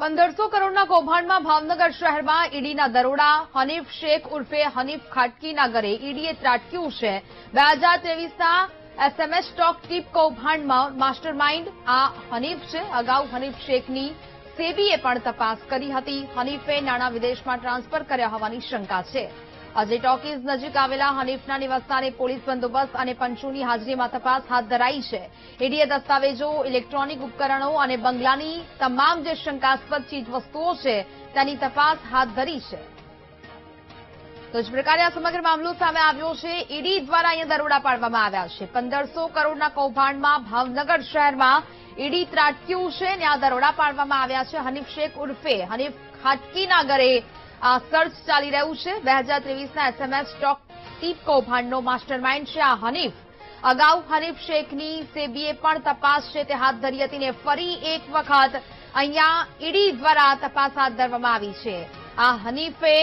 પંદરસો કરોડના કૌભાંડમાં ભાવનગર શહેરમાં ઈડીના દરોડા, હનીફ શેખ ઉર્ફે હનીફ ખાટકીના ઘરે ઈડીએ ત્રાટક્યું છે. બે હજાર ત્રેવીસના એસએમએસ સ્ટોક ટીપ કૌભાંડમાં માસ્ટર માઇન્ડ આ હનીફ છે. અગાઉ હનીફ શેખની સેબીએ પણ તપાસ કરી હતી. હનીફે નાણાં વિદેશમાં ટ્રાન્સફર કર્યા હોવાની શંકા છે. અજય ટોકીઝ નજીક આવેલા હનીફના નિવાસસ્થાને પોલીસ બંદોબસ્ત અને પંચોની હાજરીમાં તપાસ હાથ ધરાઈ છે. ઈડીએ દસ્તાવેજો, ઇલેક્ટ્રોનિક ઉપકરણો અને બંગલાની તમામ જે શંકાસ્પદ ચીજવસ્તુઓ છે, તેની તપાસ હાથ ધરી છે. તો જ પ્રકારે આ સમગ્ર મામલો સામે આવ્યો છે. ઈડી દ્વારા અહીંયા દરોડા પાડવામાં આવ્યા છે. પંદરસો કરોડના કૌભાંડમાં ભાવનગર શહેરમાં ઈડી ત્રાટક્યું છે અને આ દરોડા પાડવામાં આવ્યા છે હનીફ શેખ ઉર્ફે. હનીફ ખાટકીના ઘરે આ સર્ચ ચાલી રહ્યું છે. બે હજાર ત્રેવીસના એસએમએસ સ્ટોક ટીપ કૌભાંડનો માસ્ટર માઇન્ડ છે આ હનીફ. અગાઉ હનીફ શેખની સેબીએ પણ તપાસ છે તે હાથ ધરી હતી ને ફરી એક વખત અહીંયા ઈડી દ્વારા તપાસ હાથ ધરવામાં આવી છે. આ હનીફે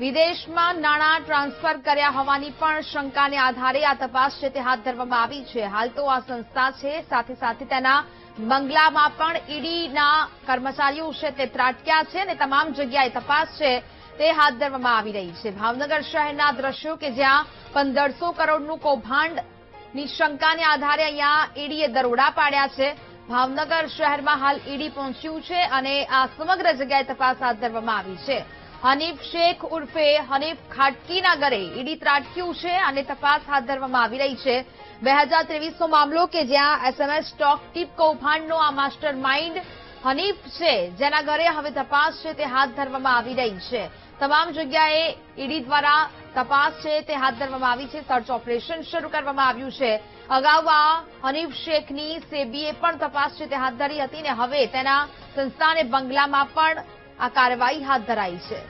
વિદેશમાં નાણાં ટ્રાન્સફર કર્યા હોવાની પણ શંકાને આધારે આ તપાસ છે તે હાથ ધરવામાં આવી છે. હાલ તો આ સંસ્થા છે, સાથે સાથે તેના બંગલામાં પણ ઈડીના કર્મચારીઓ છે તે ત્રાટક્યા છે અને તમામ જગ્યાએ તપાસ છે તે હાથ ધરવામાં આવી રહી છે. ભાવનગર શહેરના દ્રશ્યો કે જ્યાં પંદરસો કરોડનું કૌભાંડની શંકાને આધારે અહીંયા ઈડીએ દરોડા પાડ્યા છે. ભાવનગર શહેરમાં હાલ ઈડી પહોંચ્યું છે અને આ સમગ્ર જગ્યાએ તપાસ હાથ ધરવામાં આવી છે. હનીફ શેખ ઉર્ફે હનીફ ખાટકીના ઘરે ઈડી ત્રાટક્યું છે અને તપાસ હાથ ધરવામાં આવી રહી છે. બે હજાર ત્રેવીસનો મામલો કે જ્યાં એસએમએસ સ્ટોક ટીપ કૌભાંડનો આ માસ્ટર માઇન્ડ હનીફ છે, જેના ઘરે હવે તપાસ છે તે હાથ ધરવામાં આવી રહી છે. તમામ જગ્યાએ ઈડી દ્વારા તપાસ છે તે હાથ ધરવામાં આવી છે. સર્ચ ઓપરેશન શરૂ કરવામાં આવ્યું છે. અગાઉ આ હનીફ શેખની સેબીએ પણ તપાસ છે તે હાથ ધરી હતી ને હવે તેના સંસ્થાને બંગલામાં પણ આ કાર્યવાહી હાથ ધરાઈ છે.